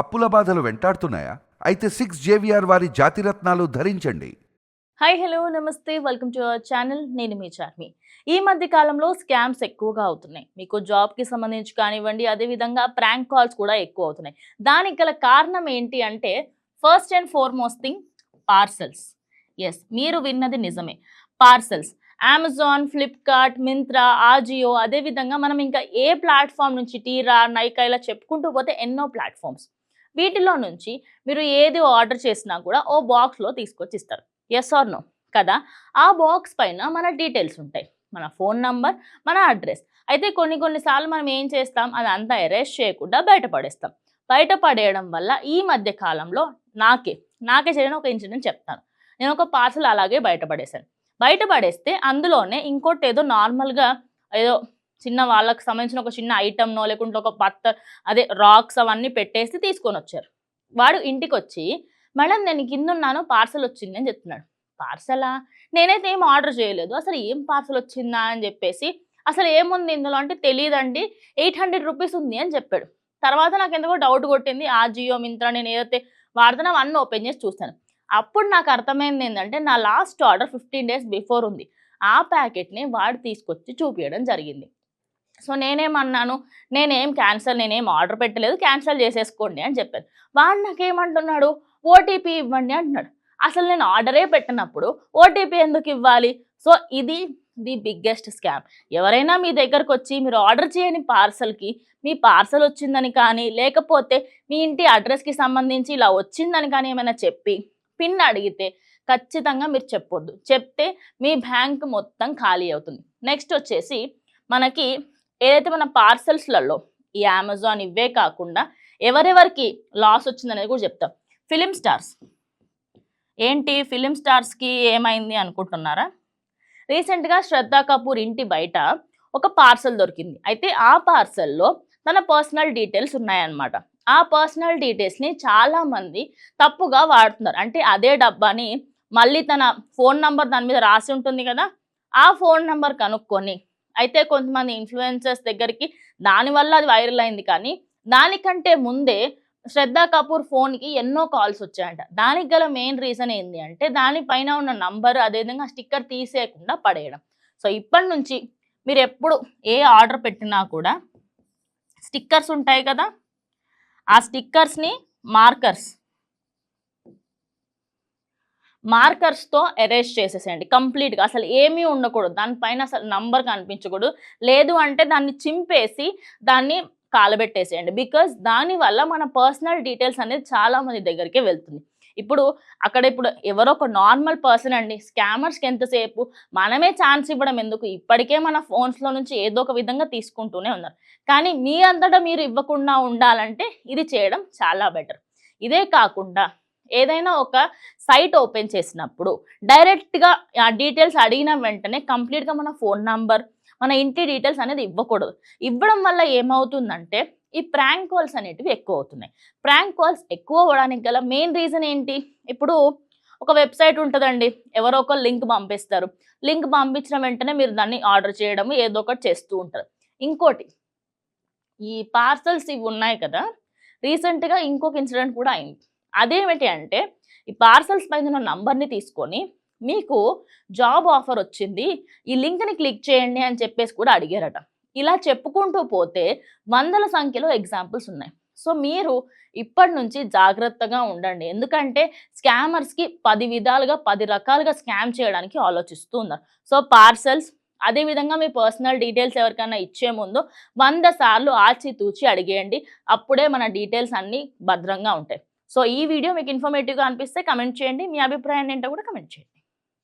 అప్పుల బాధలు వెంటాడుతున్నాయా? అయితే సిక్స్ జేవిఆర్ వారి జాతిరత్నాలు ధరించండి. హాయ్ హలో నమస్తే. వెల్కమ్ టు అవర్ ఛానల్ నేను మీ చార్మి. ఈ మధ్య కాలంలో స్కామ్స్ ఎక్కువగా అవుతున్నాయి. మీకు జాబ్కి సంబంధించి కానివ్వండి అదేవిధంగా ప్రాంక్ కాల్స్ కూడా ఎక్కువ అవుతున్నాయి. దానికి గల కారణం ఏంటి అంటే first and foremost thing parcels yes మీరు విన్నది నిజమే. Parcels Amazon Flipkart Myntra Ajio అదేవిధంగా మనం ఇంకా ఏ ప్లాట్ఫామ్ నుంచి టీరా నైకా ఇలా చెప్పుకుంటూ పోతే ఎన్నో ప్లాట్ఫామ్స్ వీటిలో నుంచి మీరు ఏది ఆర్డర్ చేసినా కూడా ఓ బాక్స్లో తీసుకొచ్చి ఇస్తారు ఎస్ ఆర్ నో కదా? ఆ బాక్స్ పైన మన డీటెయిల్స్ ఉంటాయి. మన ఫోన్ నంబర్ మన అడ్రస్. అయితే కొన్ని కొన్నిసార్లు మనం ఏం చేస్తాం? అది అంతా ఎరేస్ చేయకుండా బయటపడేస్తాం బయటపడేయడం వల్ల ఈ మధ్య కాలంలో నాకే నాకే జరిగిన ఒక ఇన్సిడెంట్ చెప్తాను. నేను ఒక పార్సల్ అలాగే బయటపడేశాను బయటపడేస్తే అందులోనే ఇంకోటి ఏదో నార్మల్గా ఏదో చిన్న వాళ్ళకి సంబంధించిన ఒక చిన్న ఐటమ్నో లేకుంటే ఒక పత్త అదే రాక్స్ అవన్నీ పెట్టేసి తీసుకొని వచ్చారు వాడు ఇంటికి వచ్చి మేడం నేను కింద ఉన్నాను పార్సల్ వచ్చింది అని చెప్తున్నాడు. పార్సలా నేనైతే ఏం ఆర్డర్ చేయలేదు. అసలు ఏం పార్సల్ వచ్చిందా? అని చెప్పేసి అసలు ఏముంది ఇందులో? అంటే తెలియదండి ఎయిట్ హండ్రెడ్ రూపీస్ ఉంది అని చెప్పాడు. తర్వాత నాకు ఎందుకో డౌట్ కొట్టింది. ఆ జియో మింత్రా నేను ఏదైతే వాడుతున్నా అవన్నీ ఓపెన్ చేసి చూస్తాను అప్పుడు నాకు అర్థమైంది ఏంటంటే నా last order fifteen days before ఉంది. ఆ ప్యాకెట్ని వాడు తీసుకొచ్చి చూపించడం జరిగింది. సో నేనేమన్నాను నేనేం క్యాన్సల్ నేనేం ఆర్డర్ పెట్టలేదు క్యాన్సల్ చేసేసుకోండి అని చెప్పాను వాడు నాకేమంటున్నాడు ఓటీపీ ఇవ్వండి అంటున్నాడు. అసలు నేను ఆర్డరే పెట్టినప్పుడు ఓటీపీ ఎందుకు ఇవ్వాలి? సో ఇది ది బిగ్గెస్ట్ స్కామ్. ఎవరైనా మీ దగ్గరకు వచ్చి మీరు ఆర్డర్ చేయని పార్సల్కి మీ పార్సల్ వచ్చిందని కానీ లేకపోతే మీ ఇంటి అడ్రస్కి సంబంధించి ఇలా వచ్చిందని కానీ ఏమైనా చెప్పి పిన్ అడిగితే ఖచ్చితంగా మీరు చెప్పొద్దు. చెప్తే మీ బ్యాంక్ మొత్తం ఖాళీ అవుతుంది. నెక్స్ట్ వచ్చేసి మనకి ఏదైతే మన పార్సల్స్లలో ఈ అమెజాన్ ఇవే కాకుండా ఎవరెవరికి లాస్ వచ్చిందనేది కూడా చెప్తాం. Film stars. ఏంటి? ఫిలిం స్టార్స్కి ఏమైంది అనుకుంటున్నారా? రీసెంట్గా శ్రద్ధా కపూర్ ఇంటి బయట ఒక పార్సల్ దొరికింది. అయితే ఆ పార్సల్లో తన పర్సనల్ డీటెయిల్స్ ఉన్నాయన్నమాట. ఆ పర్సనల్ డీటెయిల్స్ని చాలామంది తప్పుగా వాడుతున్నారు. అంటే అదే డబ్బాని మళ్ళీ తన ఫోన్ నంబర్ దాని మీద రాసి ఉంటుంది కదా? ఆ ఫోన్ నంబర్ కనుక్కొని అయితే కొంతమంది ఇన్ఫ్లుయెన్సర్స్ దగ్గరికి దానివల్ల అది వైరల్ అయింది కానీ దానికంటే ముందే శ్రద్ధా కపూర్ ఫోన్కి ఎన్నో కాల్స్ వచ్చాయంట. దానికి గల మెయిన్ రీజన్ ఏంటి అంటే దానిపైన ఉన్న నంబర్ అదేవిధంగా స్టిక్కర్ తీసేయకుండా పడేయడం. సో ఇప్పటి నుంచి మీరు ఎప్పుడు ఏ ఆర్డర్ పెట్టినా కూడా స్టిక్కర్స్ ఉంటాయి కదా? ఆ స్టిక్కర్స్ని మార్కర్స్ మార్కర్స్తో ఎరేజ్ చేసేసేయండి. కంప్లీట్గా అసలు ఏమీ ఉండకూడదు. దానిపైన అసలు నంబర్ కనిపించకూడదు. లేదు అంటే దాన్ని చింపేసి దాన్ని కాలబెట్టేసేయండి. బికాస్ దానివల్ల మన పర్సనల్ డీటెయిల్స్ అనేది చాలా మంది దగ్గరికి వెళ్తుంది. ఇప్పుడు అక్కడ ఇప్పుడు ఎవరో ఒక నార్మల్ పర్సన్ అండి. స్కామర్స్కి ఎంతసేపు? మనమే ఛాన్స్ ఇవ్వడం ఎందుకు? ఇప్పటికే మన ఫోన్స్లో నుంచి ఏదో ఒక విధంగా తీసుకుంటూనే ఉన్నారు. కానీ మీ అంతటా మీరు ఇవ్వకుండా ఉండాలంటే ఇది చేయడం చాలా బెటర్. ఇదే కాకుండా ఏదైనా ఒక సైట్ ఓపెన్ చేసినప్పుడు డైరెక్ట్గా ఆ డీటెయిల్స్ అడిగిన వెంటనే కంప్లీట్గా మన ఫోన్ నంబర్ మన ఇంటి డీటెయిల్స్ అనేది ఇవ్వకూడదు. ఇవ్వడం వల్ల ఏమవుతుందంటే ఈ ప్రాంక్ కాల్స్ అనేటివి ఎక్కువ అవుతున్నాయి. ప్రాంక్ కాల్స్ ఎక్కువ అవ్వడానికి గల మెయిన్ రీజన్ ఏంటి? ఇప్పుడు ఒక వెబ్సైట్ ఉంటుందండి. ఎవరో ఒక లింక్ పంపిస్తారు. లింక్ పంపించిన వెంటనే మీరు దాన్ని ఆర్డర్ చేయడము ఏదో ఒకటి చేస్తూ ఉంటారు. ఇంకోటి ఈ పార్సల్స్ ఇవి ఉన్నాయి కదా. రీసెంట్గా ఇంకొక ఇన్సిడెంట్ కూడా అయింది. అదేమిటి అంటే ఈ పార్సల్స్ పైన ఉన్న నంబర్ని తీసుకొని మీకు జాబ్ ఆఫర్ వచ్చింది ఈ లింక్ని క్లిక్ చేయండి అని చెప్పేసి కూడా అడిగారట. ఇలా చెప్పుకుంటూ పోతే వందల సంఖ్యలో ఎగ్జాంపుల్స్ ఉన్నాయి. సో మీరు ఇప్పటి నుంచి జాగ్రత్తగా ఉండండి. ఎందుకంటే స్కామర్స్కి పది విధాలుగా పది రకాలుగా స్కామ్ చేయడానికి ఆలోచిస్తూ ఉన్నారు. సో పార్సల్స్ అదేవిధంగా మీ పర్సనల్ డీటెయిల్స్ ఎవరికైనా ఇచ్చే ముందు వంద సార్లు ఆచితూచి అడిగేయండి. అప్పుడే మన డీటెయిల్స్ అన్నీ భద్రంగా ఉంటాయి. సో ఈ వీడియో మీకు ఇన్ఫర్మేటివ్గా అనిపిస్తే కమెంట్ చేయండి. మీ అభిప్రాయాన్ని ఏంటో కూడా కమెంట్ చేయండి.